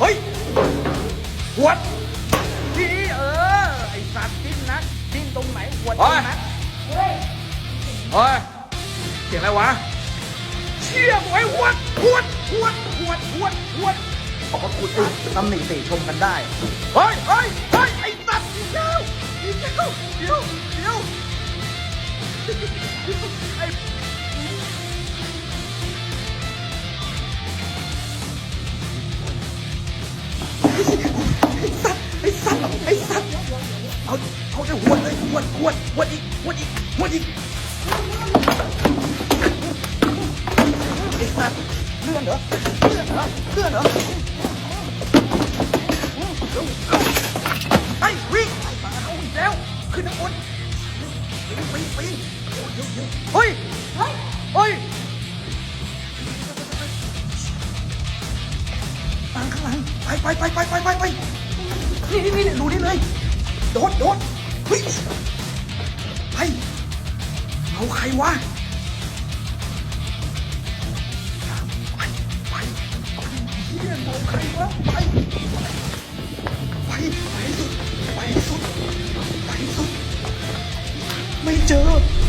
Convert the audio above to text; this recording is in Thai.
เฮ้ยหวดทีเออ ไอสัตว์ดิ้นนะดิ้นตรงไหนหวดตรงนั้นเฮ้ยเฮ้ยเสียงอะไรวะเชี่ยบอยหวดหวดหวดหวดหวดหวดบอกว่าคุณตำหนิติชมกันได้ เฮ้ยเฮ้ยเฮ้ยไอสัตว์เดี๋ยวเดี๋ยวเดี๋ยวเดี๋ยว จะหวดเลยหวดหวดหวดอีกหวดอีกหวดอีกไอ้สัตว์เลื่อนเหรอเลื่อนเหรอเลื่อนเหรอไอ้วิ่งไอ้มาเอาอีกแล้วขึ้นข้างบนปีนปีนปีนเฮ้ยเฮ้ยเฮ้ยตามข้างหลังไปไปไปไปไปไปไปนี่นี่นี่ดูนี่เลยโดดโดด เฮ้ยไปเอาใครวะไปไปไปเฮียเอาใครวะไปไปไปสุดไปสุดไปสุดไม่เจอ